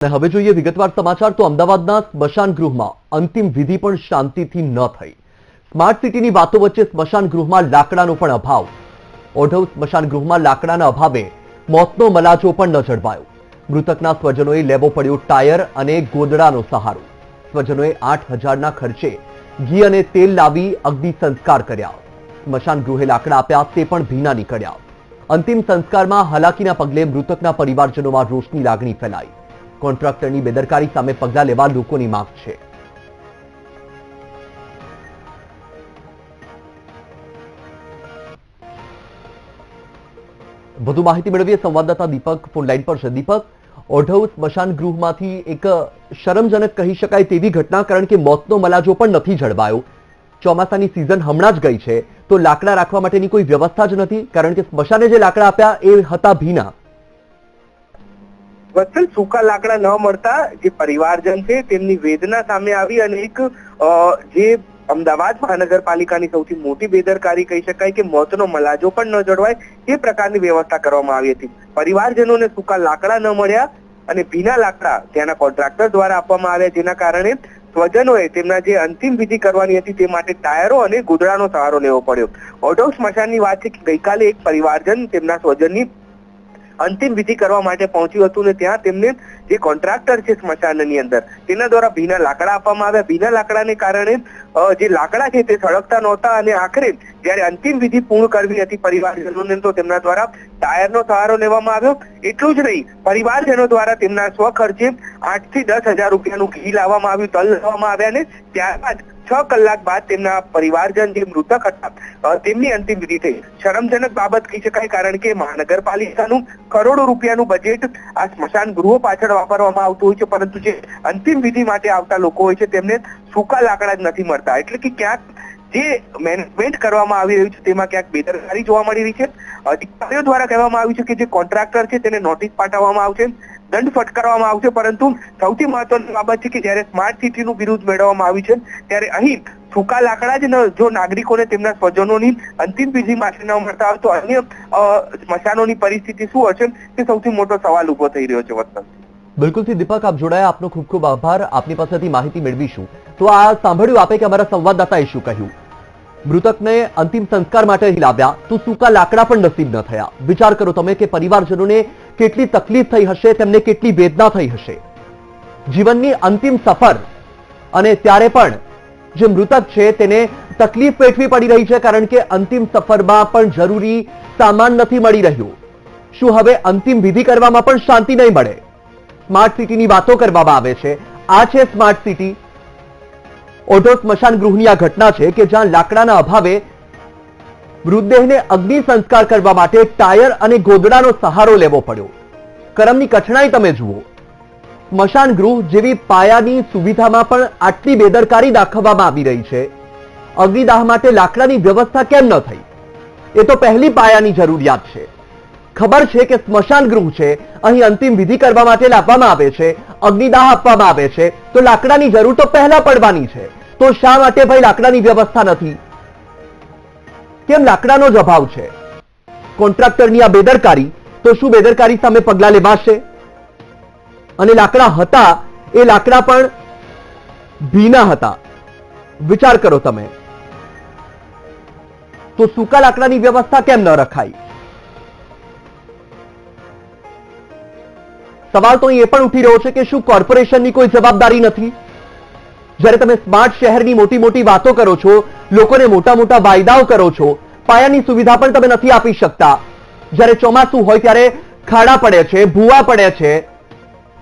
અને હવે જોઈએ વિગતવાર સમાચાર તો અમદાવાદના સ્મશાન ગૃહમાં અંતિમ વિધિ પણ શાંતિથી ન થઈ. સ્માર્ટ સિટીની વાતો વચ્ચે સ્મશાન ગૃહમાં લાકડાનો પણ અભાવ. ઓઢવ સ્મશાન ગૃહમાં લાકડાના અભાવે મોતનો મલાજો પણ ન જળવાયો. મૃતકના સ્વજનોએ લેવો પડ્યો ટાયર અને ગોદડાનો સહારો. સ્વજનોએ આઠ હજારના ખર્ચે ઘી અને તેલ લાવી અગ્નિ સંસ્કાર કર્યા. સ્મશાન ગૃહે લાકડા આપ્યા તે પણ ભીના નીકળ્યા. અંતિમ સંસ્કારમાં હાલાકીના પગલે મૃતકના પરિવારજનોમાં રોષની લાગણી ફેલાઈ. કોન્ટ્રાક્ટરની બેદરકારી સામે પગલાં લેવા લોકોની માંગ છે. વધુ માહિતી મેળવીએ સંવાદદાતા દીપક, ફોન લાઈન પર છે. દીપક, ઓઢવ સ્મશાન ગૃહમાંથી એક શરમજનક કહી શકાય તેવી ઘટના કારણ કે મોતનો મલાજો પણ નથી જળવાયો. ચોમાસાની સિઝન હમણાં જ ગઈ છે, તો લાકડા રાખવા માટેની કોઈ વ્યવસ્થા જ નથી, કારણ કે સ્મશાને જે લાકડા આપ્યા એ હતા ભીના. વત્સલ સૂકા લાકડા ન મળતા જે પરિવારજન છે તેમની વેદના સામે આવી અને એક જે અમદાવાદ મહાનગરપાલિકાની સૌથી મોટી બેદરકારી કહી શકાય કે મોતનો મલાજો પણ ન જળવાય, એ પ્રકારની વ્યવસ્થા કરવામાં આવી હતી. પરિવારજનોને સૂકા લાકડા ન મળ્યા અને ભીના લાકડા ત્યાંના કોન્ટ્રાક્ટર દ્વારા આપવામાં આવ્યા, જેના કારણે સ્વજનોએ તેમના જે અંતિમ વિધિ કરવાની હતી તે માટે ટાયરો અને ગુદડાનો સહારો લેવો પડ્યો. ઓઢવ સ્મશાનની વાત છે કે ગઈકાલે એક પરિવારજન તેમના સ્વજનની અંતિમ વિધિ કરવા માટે પહોંચ્યું હતું ને ત્યાં તેમને જે કોન્ટ્રાક્ટર છે સ્મશાનની અંદર, તેના દ્વારા ભીના લાકડા આપવામાં આવ્યા. ભીના લાકડાને કારણે જે લાકડા છે તે સળગતા નહોતા અને આખરે જ્યારે અંતિમ વિધિ પૂર્ણ કરવી હતી પરિવારજનોને, તો તેમના દ્વારા ટાયરનો સહારો લેવામાં આવ્યો. એટલું જ નહીં, પરિવારજનો દ્વારા તેમના સ્વખર્ચે આઠથી દસ હજાર રૂપિયાનું ઘી લાવવામાં આવ્યું, તલ લાવવામાં આવ્યા ને ત્યારબાદ છ કલાક બાદ તેમના પરિવારજન જે મૃતક હતા તેમની અંતિમ વિધિ થઈ. શરમજનક બાબત કહી શકાય કારણ કે મહાનગરપાલિકાનું કરોડો રૂપિયાનું બજેટ આ સ્મશાન ગૃહો પાછળ વાપરવામાં આવતું હોય છે, પરંતુ જે અંતિમ વિધિ માટે આવતા લોકો હોય છે, તેમને સૂકા લાકડા જ નથી મળતા. એટલે કે ક્યાંક જે મેનેજમેન્ટ કરવામાં આવી રહ્યું છે, તેમાં ક્યાંક બેદરકારી જોવા મળી રહી છે. અધિકારીઓ દ્વારા કહેવામાં આવ્યું છે કે જે કોન્ટ્રાક્ટર છે, તેને નોટિસ પાઠવવામાં આવશે. દંડ ફટકારવામાં આવશે, પરંતુ સૌથી મહત્વની બાબત છે કે જ્યારે સ્માર્ટ સિટીનું બિરુદ મેળવવામાં આવ્યું છે, ત્યારે અહીં સૂકા લાકડા જ જો નાગરિકોને તેમના સ્વજનોની અંતિમ વિધિ માટે ન મળતા હોય તો અન્ય સ્મશાનોની પરિસ્થિતિ શું હશે? તે સૌથી મોટો સવાલ ઊભો થઈ રહ્યો છે વતન બિલકુલથી દીપક, આપ જોડાયા. આપનો ખૂબ ખૂબ આભાર. આપની પાસેથી માહિતી મેળવીશું. તો આ સાંભળ્યું આપે કે અમારા સંવાદદાતાએ શું કહ્યું? મૃતકને અંતિમ સંસ્કાર માટે અહીં લાવ્યા. તો સૂકા લાકડા પણ નસીબ ન થયા. વિચાર કરો તમે કે પરિવારજનોને કેટલી તકલીફ થઈ હશે, તેમને કેટલી વેદના થઈ હશે. જીવનની અંતિમ સફર અને ત્યારે પણ જે મૃતક છે, તેને તકલીફ વેઠવી પડી રહી છે, કારણ કે અંતિમ સફરમાં પણ જરૂરી સામાન નથી મળી રહ્યું. શું હવે અંતિમ વિધિ કરવામાં પણ શાંતિ નહીં મળે? સ્માર્ટ સિટીની વાતો કરવામાં આવે છે. આ છે સ્માર્ટ સિટી ઓઢો સ્મશાન ગૃહની આ ઘટના છે કે જ્યાં લાકડાના અભાવે મૃતદેહને અગ્નિ સંસ્કાર કરવા માટે ટાયર અને ગોદડાનો સહારો લેવો પડ્યો. કરમની કઠણાઈ તમે જુઓ. સ્મશાન ગૃહ જેવી પાયાની સુવિધામાં પણ આટલી બેદરકારી દાખવવામાં આવી રહી છે. અગ્નિદાહ માટે લાકડાની વ્યવસ્થા કેમ ન થઈ? એ તો પહેલી પાયાની જરૂરિયાત છે. ખબર છે કે સ્મશાન ગૃહ છે, અહીં અંતિમ વિધિ કરવા માટે લાવવામાં આવે છે, અગ્નિદાહ આપવામાં આવે છે, તો લાકડાની જરૂર તો પહેલા પડવાની છે. તો શા માટે ભાઈ લાકડાની વ્યવસ્થા નથી? કેમ લાકડાનો જ અભાવ છે? કોન્ટ્રાક્ટરની આ બેદરકારી તો શું બેદરકારી સામે પગલાં લેવાશે? અને લાકડા હતા એ લાકડા પણ ભીના હતા. વિચાર કરો તમે. તો સૂકા લાકડાની વ્યવસ્થા કેમ ન રખાઈ? સવાલ તો એ પણ ઉઠી રહ્યો છે કે શું કોર્પોરેશનની કોઈ જવાબદારી નથી? જ્યારે તમે સ્માર્ટ શહેરની મોટી મોટી વાતો કરો છો, લોકોને મોટા મોટા વાયદાઓ કરો છો, પાયાની સુવિધા પણ તમે નથી આપી શકતા. જ્યારે ચોમાસું હોય ત્યારે ખાડા પડે છે, ભૂવા પડે છે,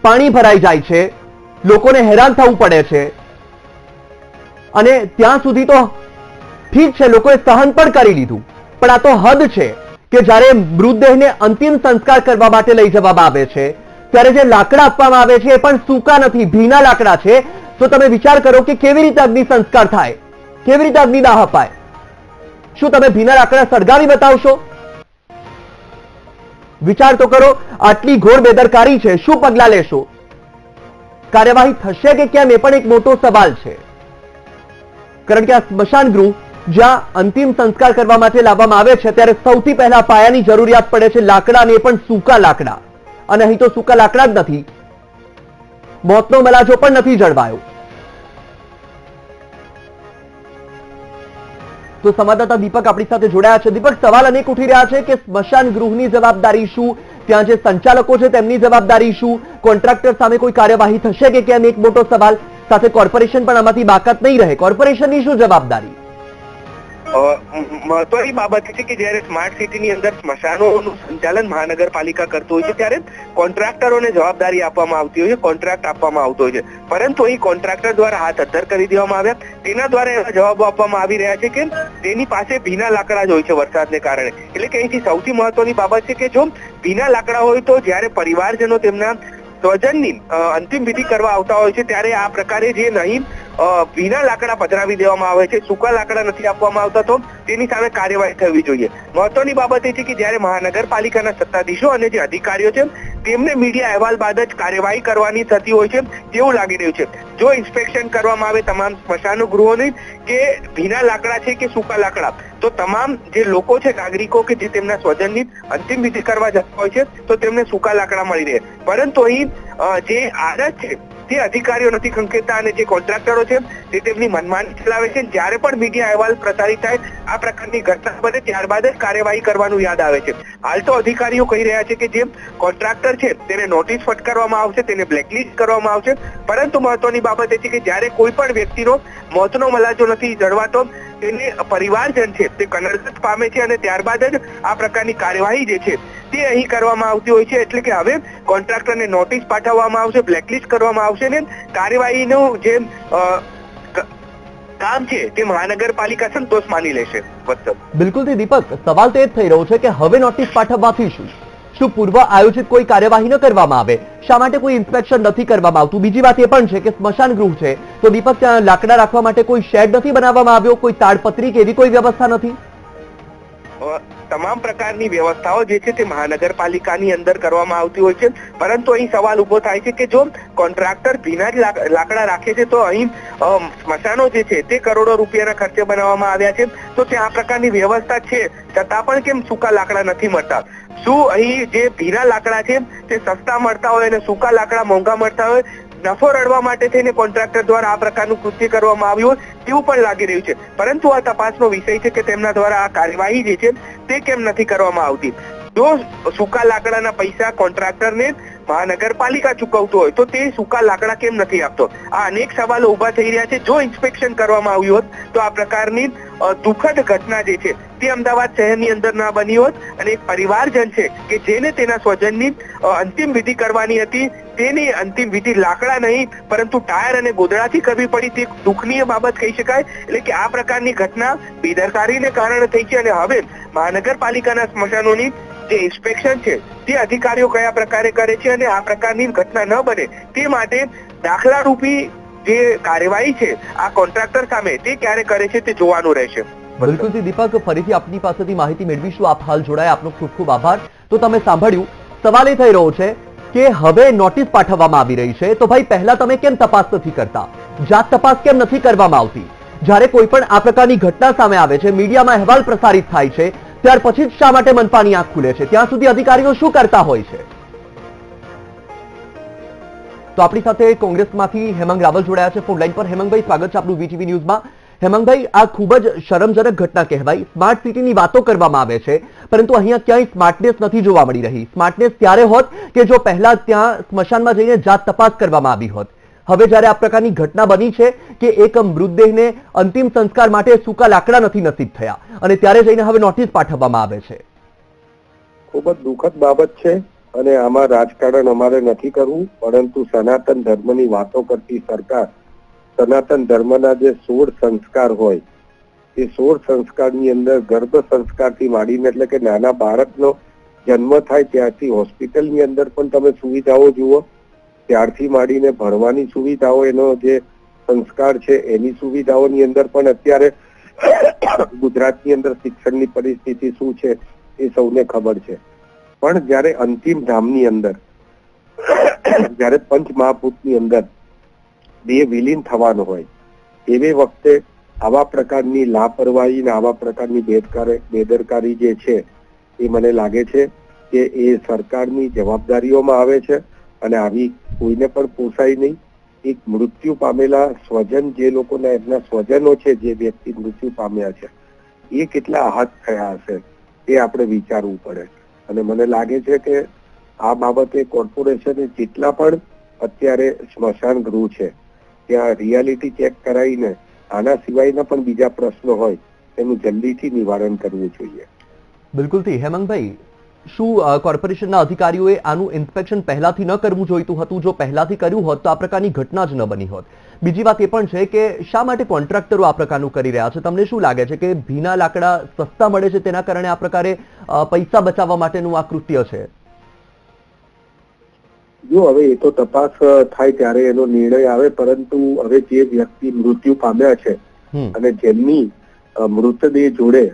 પાણી ભરાઈ જાય છે, લોકોને હેરાન થવું પડે છે. અને ત્યાં સુધી તો ઠીક છે, લોકોએ સહન પણ કરી લીધું. પણ આ તો હદ છે કે જ્યારે મૃતદેહને અંતિમ સંસ્કાર કરવા માટે લઈ જવામાં આવે છે, ત્યારે જે લાકડા આપવામાં આવે છે એ પણ સૂકા નથી, ભીના લાકડા છે તો તમે વિચાર કરો કે કેવી રીતે અગ્નિ સંસ્કાર થાય, કેવી રીતે અગ્નિદાહ અપાય. શું તમે ભીના લાકડા સળગાવી બતાવશો? વિચાર તો કરો, આટલી ઘોર બેદરકારી છે, શું પગલા લેશો? કાર્યવાહી થશે કે કેમ એ પણ એક મોટો સવાલ છે. કારણ કે આ સ્મશાન ગૃહ જ્યાં અંતિમ સંસ્કાર કરવા માટે લાવવામાં આવે છે, ત્યારે સૌથી પહેલા પાયાની જરૂરિયાત પડે છે લાકડા અને પણ સૂકા લાકડા. અને અહીં તો સૂકા લાકડા જ નથી. મોતનો મલાજો પણ નથી જળવાયો. તો સંવાદદાતા દીપક આપણી સાથે જોડાયા છે. દીપક, સવાલ અનેક ઉઠી રહ્યા છે કે સ્મશાન ગૃહની જવાબદારી શું? ત્યાં જે સંચાલકો છે તેમની જવાબદારી શું? કોન્ટ્રાક્ટર સામે કોઈ કાર્યવાહી થશે કે કેમ? એક મોટો સવાલ. સાથે કોર્પોરેશન પણ આમાંથી બાકાત નહીં રહે. કોર્પોરેશનની શું જવાબદારી? મહત્વની બાબત છે કે જ્યારે સ્માર્ટ સિટીની અંદર સ્મશાનોનું સંચાલન મહાનગરપાલિકા કરતું હોય છે, ત્યારે કોન્ટ્રાક્ટરોને જવાબદારી આપવામાં આવતી હોય છે કોન્ટ્રાક્ટ આપવામાં આવતો હોય છે. પરંતુ અહીં કોન્ટ્રાક્ટર દ્વારા હાથ અદ્ધર કરી દેવામાં આવ્યા. તેના દ્વારા એવા જવાબો આપવામાં આવી રહ્યા છે કે તેની પાસે ભીના લાકડા જ હોય છે વરસાદને કારણે. એટલે કે અહીંથી સૌથી મહત્વની બાબત છે કે જો ભીના લાકડા હોય તો જ્યારે પરિવારજનો તેમના સ્વજનની અંતિમ વિધિ કરવા આવતા હોય છે, ત્યારે આ પ્રકારે જે નહીં ભીના લાકડા પધરાવી દેવામાં આવે છે, સૂકા લાકડા નથી આપવામાં આવતા તો તેની સામે કાર્યવાહી થવી જોઈએ. મહત્વની બાબત એ છે કે જ્યારે મહાનગરપાલિકાના સત્તાધીશો અને જે અધિકારીઓ છે, તેમને મીડિયા અહેવાલ બાદ જ કાર્યવાહી કરવાની થતી હોય છે, તેવું લાગી રહ્યું છે. જો ઇન્સ્પેક્શન કરવામાં આવે તમામ સ્મશાન ગૃહોની કે ભીના લાકડા છે કે સૂકા લાકડા, તો તમામ જે લોકો છે, નાગરિકો કે જે તેમના સ્વજનની અંતિમ વિધિ કરવા જતા હોય છે, તો તેમને સૂકા લાકડા મળી રહે. પરંતુ અહીં જે આદત છે તે અધિકારીઓ નથી ખંખેરતા અને જે કોન્ટ્રાક્ટરો છે, તે તેમની મનમાની ચલાવે છે. જ્યારે પણ મીડિયા અહેવાલ પ્રસારિત થાય, આ પ્રકારની ઘટના બને, ત્યારબાદ જ કાર્યવાહી કરવાનું યાદ આવે છે. હાલ તો અધિકારીઓ કહી રહ્યા છે કે જે કોન્ટ્રાક્ટર છે, તેને નોટિસ ફટકારવામાં આવશે, તેને બ્લેકલિસ્ટ કરવામાં આવશે. પરંતુ મહત્વની બાબત એ છે કે જ્યારે કોઈ પણ વ્યક્તિનો મોતનો મલાજો નથી જળવાતો, તેને પરિવારજન છે, તે કનરજત પામે છે અને ત્યારબાદ જ આ પ્રકારની કાર્યવાહી જે છે તે અહીં કરવામાં આવતી હોય છે એટલે કે હવે કોન્ટ્રાક્ટરને નોટિસ પાઠવવામાં આવશે બ્લેકલિસ્ટ કરવામાં આવશે ને કાર્યવાહીનું જે કામ છે તે મહાનગરપાલિકા સંતોષ માની લેશે. વત્સલ. બિલકુલથી દીપક સવાલ તો એ જ થઈ રહ્યો છે કે હવે નોટિસ પાઠવવાથી શું? શું પૂર્વ આયોજિત કોઈ કાર્યવાહી ન કરવામાં આવે? શા માટે કોઈ ઇન્સ્પેક્શન નથી કરવામાં આવતું? બીજી વાત એ પણ છે કે સ્મશાન ગૃહ છે. તો દીપક ત્યાં લાકડા રાખવા માટે કોઈ શેડ નથી બનાવવામાં આવ્યો? કોઈ તાડપત્રી કે એવી કોઈ વ્યવસ્થા નથી? તમામ પ્રકારની વ્યવસ્થાઓ જે છે તે મહાનગરપાલિકાની અંદર કરવામાં આવતી હોય છે. પરંતુ અહીં સવાલ ઊભો થાય છે કે જો કોન્ટ્રાક્ટર ભીના જ લાકડા રાખે છે, તો અહીં સ્મશાનો જે છે તે કરોડો રૂપિયાના ખર્ચે બનાવવામાં આવ્યા છે. તો ત્યાં આ પ્રકારની વ્યવસ્થા છે. છતાં પણ કેમ સૂકા લાકડા નથી મળતા? શું અહીં જે ભીના લાકડા છે તે સસ્તા મળતા હોય અને સૂકા લાકડા મોંઘા મળતા હોય? નફો રડવા માટે થઈને કોન્ટ્રાક્ટર દ્વારા આ પ્રકારનું કૃત્ય કરવામાં આવ્યું તેવું પણ લાગી રહ્યું છે. પરંતુ આ તપાસનો વિષય છે કે તેમના દ્વારા આ કાર્યવાહી જે છે તે કેમ નથી કરવામાં આવતી? જો સૂકા લાકડાના પૈસા કોન્ટ્રાક્ટરને મહાનગરપાલિકા ચૂકવતું હોય તો તે સૂકા લાકડા કેમ નથી આપતો? આ અનેક સવાલો ઊભા થઈ રહ્યા છે. જો ઇન્સ્પેક્શન કરવામાં આવ્યું હોત, તો આ પ્રકારની દુઃખદ ઘટના જે છે, તે અમદાવાદ શહેરની અંદર ના બની હોત. અને એક પરિવારજન છે કે જેને તેના સ્વજનની અંતિમ વિધિ કરવાની હતી, તેની અંતિમ વિધિ લાકડા નહીં, પરંતુ ટાયર અને ગોદડાથી કરવી પડી. તે દુઃખનીય બાબત કહી શકાય. એટલે કે આ પ્રકારની ઘટના બેદરકારીને કારણે થઈ છે. અને હવે મહાનગરપાલિકાના સ્મશાનોની જે ઇન્સ્પેક્શન છે, તે અધિકારીઓ કયા પ્રકારે કરે છે અને આ પ્રકારની ઘટના ન બને, તે માટે દાખલા રૂપી જે કાર્યવાહી છે, આ કોન્ટ્રાક્ટર સામે તે ક્યારે કરે છે તે જોવાનું રહેશે. બિલકુલથી દીપક, ફરીથી આપની પાસેથી માહિતી મેળવીશું આપ હાલ જોડાયા, આપનો ખૂબ ખૂબ આભાર. તો તમે સાંભળ્યું, સવાલ એ થઈ રહ્યો છે કે હવે નોટિસ પાઠવવામાં આવી રહી છે, તો ભાઈ પહેલા તમે કેમ તપાસ નથી કરતા? જાત તપાસ કેમ નથી કરવામાં આવતી? જ્યારે કોઈ પણ આ પ્રકારની ઘટના સામે આવે છે, મીડિયામાં અહેવાલ પ્રસારિત થાય છે ત્યાર પછી જ શા માટે મનપાની આંખ ખુલે છે? ત્યાં સુધી અધિકારીઓ શું કરતા હોય છે? તો આપણી સાથે કોંગ્રેસમાંથી હેમંગ રાવલ જોડાયા છે. ફોનલાઈન પર હેમંગભાઈ, સ્વાગત છે આપણું વીટીવી ન્યૂઝમાં. હેમંગભાઈ, આ ખૂબ જ શરમજનક ઘટના કહેવાય. સ્માર્ટ સિટીની વાતો કરવામાં આવે છે, પરંતુ અહીંયા ક્યાંય સ્માર્ટનેસ નથી જોવા મળી રહી. સ્માર્ટનેસ ત્યારે હોત કે જો પહેલા ત્યાં સ્મશાનમાં જઈને જાત તપાસ કરવામાં આવી હોત. હવે જ્યારે આ પ્રકારની ઘટના બની છે કે એક મૃતદેહને અંતિમ સંસ્કાર માટે સૂકા લાકડા નથી નસીબ થયા અને ત્યારે જઈને હવે નોટિસ પાઠવવામાં આવે છે. ખૂબ જ દુઃખદ બાબત છે અને આમાં રાજકારણ અમારે નથી કરવું, પરંતુ સનાતન ધર્મની વાતો કરતી સરકાર, સનાતન ધર્મના જે સોળ સંસ્કાર હોય, એ સોળ સંસ્કારની અંદર ગર્ભ સંસ્કારથી માંડીને એટલે કે નાના બાળકનો જન્મ થાય ત્યારથી હોસ્પિટલની અંદર પણ તમે સુવિધાઓ જુઓ ત્યારથી માંડીને ભણવાની સુવિધાઓ, એનો જે સંસ્કાર છે, એની સુવિધાઓની અંદર પણ અત્યારે ગુજરાતની અંદર શિક્ષણની પરિસ્થિતિ શું છે, એ સૌને ખબર છે. પણ જ્યારે અંતિમ ધામની અંદર, જ્યારે પંચ મહાભૂતની અંદર બે વિલીન થવાનું હોય, એવી વખતે આવા પ્રકારની લાપરવાહી ને આવા પ્રકારની બેદરકારી જે છે, એ મને લાગે છે કે એ સરકારની જવાબદારીઓમાં આવે છે અને આવી કોઈને પણ પોસાય નહીં. એક મૃત્યુ પામેલા સ્વજન, જે લોકોના એમના સ્વજનો છે, જે વ્યક્તિ મૃત્યુ પામ્યા છે, એ કેટલા આહત થયા હશે એ આપણે વિચારવું પડે. અને મને લાગે છે કે આ બાબતે કોર્પોરેશને જેટલા પણ અત્યારે સ્મશાન ગૃહ છે, ત્યાં રિયાલિટી ચેક કરાવીને, આના સિવાયના પણ બીજા પ્રશ્નો હોય એનું જલ્દીથી નિવારણ કરવું જોઈએ. બિલકુલથી. હેમંતભાઈ શું કોર્પોરેશનના અધિકારીઓએ આનું ઇન્સ્પેક્શન પહેલાથી ન કરવું જોઈતું હતું? જો પહેલાથી કર્યું હોત તો આ પ્રકારની ઘટના જ ન બની હોત. બીજી વાત એ પણ છે કે શા માટે કોન્ટ્રાક્ટરો આ પ્રકારનું કરી રહ્યા છે? તમને શું લાગે છે કે ભીના લાકડા સસ્તા મળે છે તેના કારણે આ પ્રકારે પૈસા બચાવવા માટેનું આ કૃત્ય છે? જો હવે એ તો તપાસ થાય ત્યારે એનો નિર્ણય આવે પરંતુ હવે જે વ્યક્તિ મૃત્યુ પામ્યા છે અને જેમની મૃતદેહ જોડે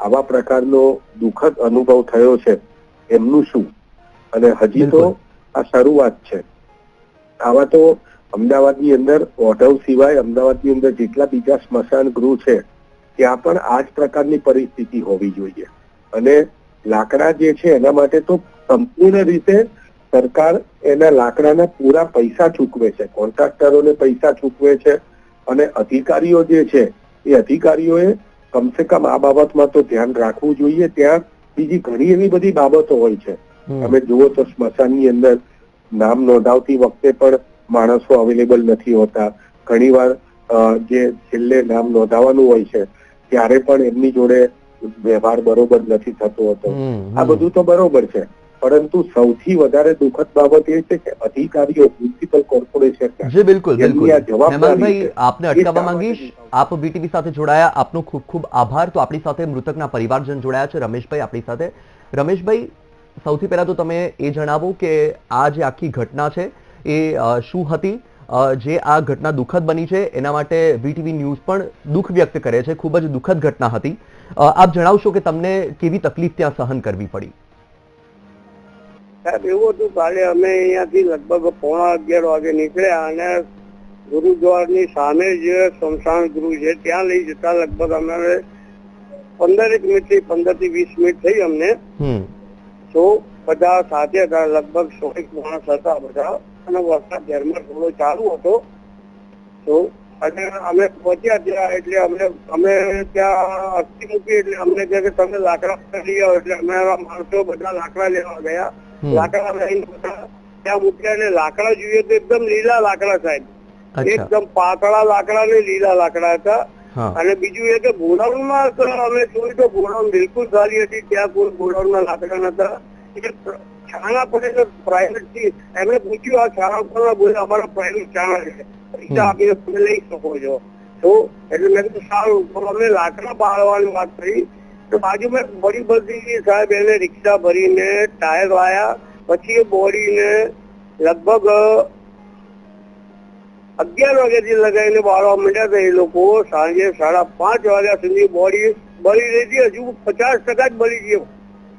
આવા પ્રકારનો દુઃખદ અનુભવ થયો છે એમનું શું? અને હજી તો આ શરૂઆત છે. આવા તો અમદાવાદની અંદર ઓઢવ સિવાય અમદાવાદની અંદર જેટલા બીજા સ્મશાન ગૃહ છે ત્યાં પણ આ જ પ્રકારની પરિસ્થિતિ હોવી જોઈએ. અને લાકડા જે છે એના માટે તો સંપૂર્ણ રીતે સરકાર એના લાકડાના પૂરા પૈસા ચૂકવે છે. કોન્ટ્રાક્ટરોને પૈસા ચૂકવે છે અને અધિકારીઓ જે છે એ અધિકારીઓએ કમસે કમ આ બાબતમાં તો ધ્યાન રાખવું જોઈએ. ત્યાં બીજી ઘણી એવી બધી બાબતો હોય છે. તમે જુઓ તો સ્મશાનની અંદર નામ નોંધાવતી વખતે પણ માણસો અવેલેબલ નથી હોતા. ઘણીવાર જે છેલ્લે નામ નોંધાવાનું હોય છે ત્યારે પણ એમની જોડે વ્યવહાર બરોબર નથી થતો હોતો. આ બધું તો બરોબર છે. પરંતુ સૌથી વધારે દુઃખદ બાબત એ છે કે અધિકારીઓ મ્યુનિસિપલ કોર્પોરેશન જી બિલકુલ બિલકુલ. હેમંતભાઈ આપને અટકાવવા માંગીશ. આપ બીટીવી સાથે જોડાયા. આપનો ખૂબ ખૂબ આભાર. તો આપણી સાથે મૃતકના પરિવારજન જોડાયા છે. રમેશભાઈ આપણી સાથે. રમેશભાઈ સૌથી પહેલા તો તમે એ જણાવો કે આ જે આખી ઘટના છે એ શું હતી? જે આ ઘટના દુઃખદ બની છે એના માટે વીટીવી ન્યૂઝ પણ દુઃખ વ્યક્ત કરે છે. ખૂબ જ દુઃખદ ઘટના હતી. આપ જણાવશો કે તમને કેવી તકલીફ ત્યાં સહન કરવી પડી? સાહેબ એવું હતું કાલે અમે અહીંયાથી લગભગ પોણા અગિયાર વાગે નીકળ્યા અને ગુરુદ્વારની સામે જે સ્મશાન ગૃહ છે. ત્યાં લઈ જતા લગભગ અમારે પંદરેક મિનિટથી પંદરથી વીસ મિનિટ થઈ અમને. તો બધા સાથે હતા લગભગ સો એક માણસ હતા બધા અને વરસાદ ધ્યાનમાં થોડો ચાલુ હતો. તો અને અમે પહોંચ્યા ત્યાં એટલે અમે અમે ત્યાં અસ્થિ મૂકી એટલે અમને કહે કે તમે લાકડા લઈ આવો એટલે અમે માણસો બધા લાકડા લેવા ગયા. લાકડા લઈને ત્યાં મૂક્યા અને લાકડા જોઈએ તો એકદમ લીલા લાકડા સાહેબ. એકદમ પાતળા લાકડા ને લીલા લાકડા હતા. અને બીજું એ કે ગોડાઉનમાં અમે જોયું તો ગોડાઉન બિલકુલ સારી હતી ત્યાં કોઈ ગોડાઉનમાં લાકડા નતા. શાળા છાણા પડે પ્રાઇવેટથી એમણે પૂછ્યું આ છાણા પર બોલે અમારા પ્રાઇવેટ છાણા છે. પૈસા આપીને લઈ શકો છો. તો એટલે મેં કીધું સારું. તો અમે લાકડા બાળવાની વાત કરી. તો બાજુમાં એક બડી બધી સાહેબ એને રિક્ષા ભરીને ટાયર વાયા પછી એ બોડીને લગભગ અગિયાર વાગ્યાથી લગાવીને બાળવા માંડ્યા હતા એ લોકો સાંજે સાડા પાંચ વાગ્યા સુધી બોડી બળી રહી હતી હજુ પચાસ ટકા જ બળી ગઈ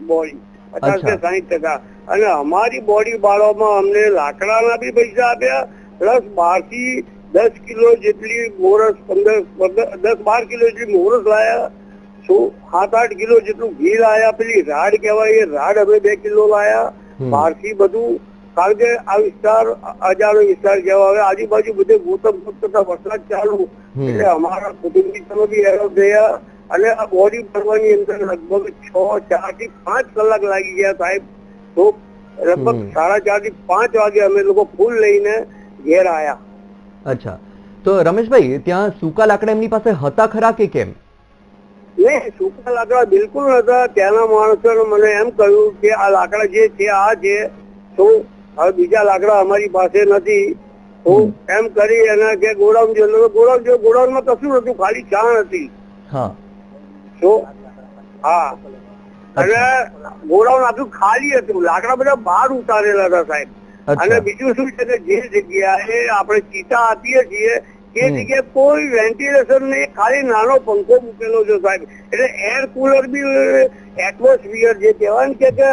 બોડી પચાસ કે અચ્છા. સાહીઠ ટકા અને અમારી બોડી બાળવામાં અમને લાકડાના બી પૈસા આપ્યા પ્લસ બારથી દસ કિલો જેટલી મોરસ પંદર પંદર- દસ બાર કિલો જેટલી મોરસ લાયા શું સાત આઠ કિલો જેટલું ઘી લાયા પેલી રાડ કહેવાય એ રાડ અમે બે કિલો લાયા. બહારથી બધું કારણ કે આ વિસ્તાર અજાણો વિસ્તાર કહેવાય હવે આજુબાજુ બધે ગોતમ ગોતમ વરસાદ ચાલુ. એટલે અમારા કુટુંબીજનો બી હેરાન થયા. અને આ બોડી ભરવાની અંદર લગભગ છ ચારથી પાંચ કલાક લાગી ગયા સાહેબ. તો લગભગ સાડા ચારથી પાંચ વાગે અમે લોકો ફૂલ લઈને ઘેર આયા. અચ્છા. તો રમેશભાઈ ત્યાં સૂકા લાકડા એમની પાસે હતા ખરા કે કેમ? નહીં સૂકા લાકડા બિલકુલ નતા ત્યાંના માણસોને મને એમ કહ્યું કે આ લાકડા જે છે આ છે તો હવે બીજા લાકડા અમારી પાસે નથી. તો એમ કરી એના કે ગોડાઉન જેલો ગોડાઉન જો ગોડાઉનમાં કશું નતું ખાલી ચા હતી. હા. તો હા. અને ગોડાઉન આખું ખાલી હતું. લાકડા બધા બહાર ઉતારેલા હતા સાહેબ. અને બીજું શું છે કે જે જગ્યાએ આપણે ચીતા આપીએ છીએ એ જગ્યાએ કોઈ વેન્ટિલેશન નહીં ખાલી નાનો પંખો મૂકેલો છે સાહેબ. એટલે એર કુલર બી એટમોસ્ફિયર જે કહેવાય ને કે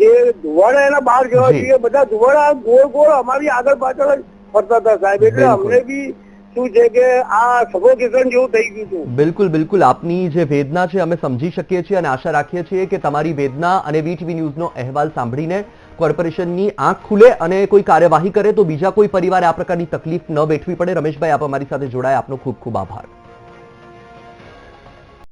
જે ધુવાડા એના બહાર જવા જોઈએ. બધા ધુવાડા ગોળ ગોળ અમારી આગળ પાછળ જ ફરતા હતા સાહેબ. એટલે અમને બી શું છે કે આ સફોકેશન જેવું થઈ ગયું હતું. બિલકુલ બિલકુલ. આપની જે વેદના છે અમે સમજી શકીએ છીએ અને આશા રાખીએ છીએ કે તમારી વેદના અને વીટીવી ન્યૂઝનો અહેવાલ સાંભળીને કોર્પોરેશનની આંખ ખુલે અને કોઈ કાર્યવાહી કરે તો બીજા કોઈ પરિવારે આ પ્રકારની તકલીફ ન વેઠવી પડે. રમેશભાઈ, આપ અમારી સાથે જોડાયા. આપનો ખૂબ ખૂબ આભાર.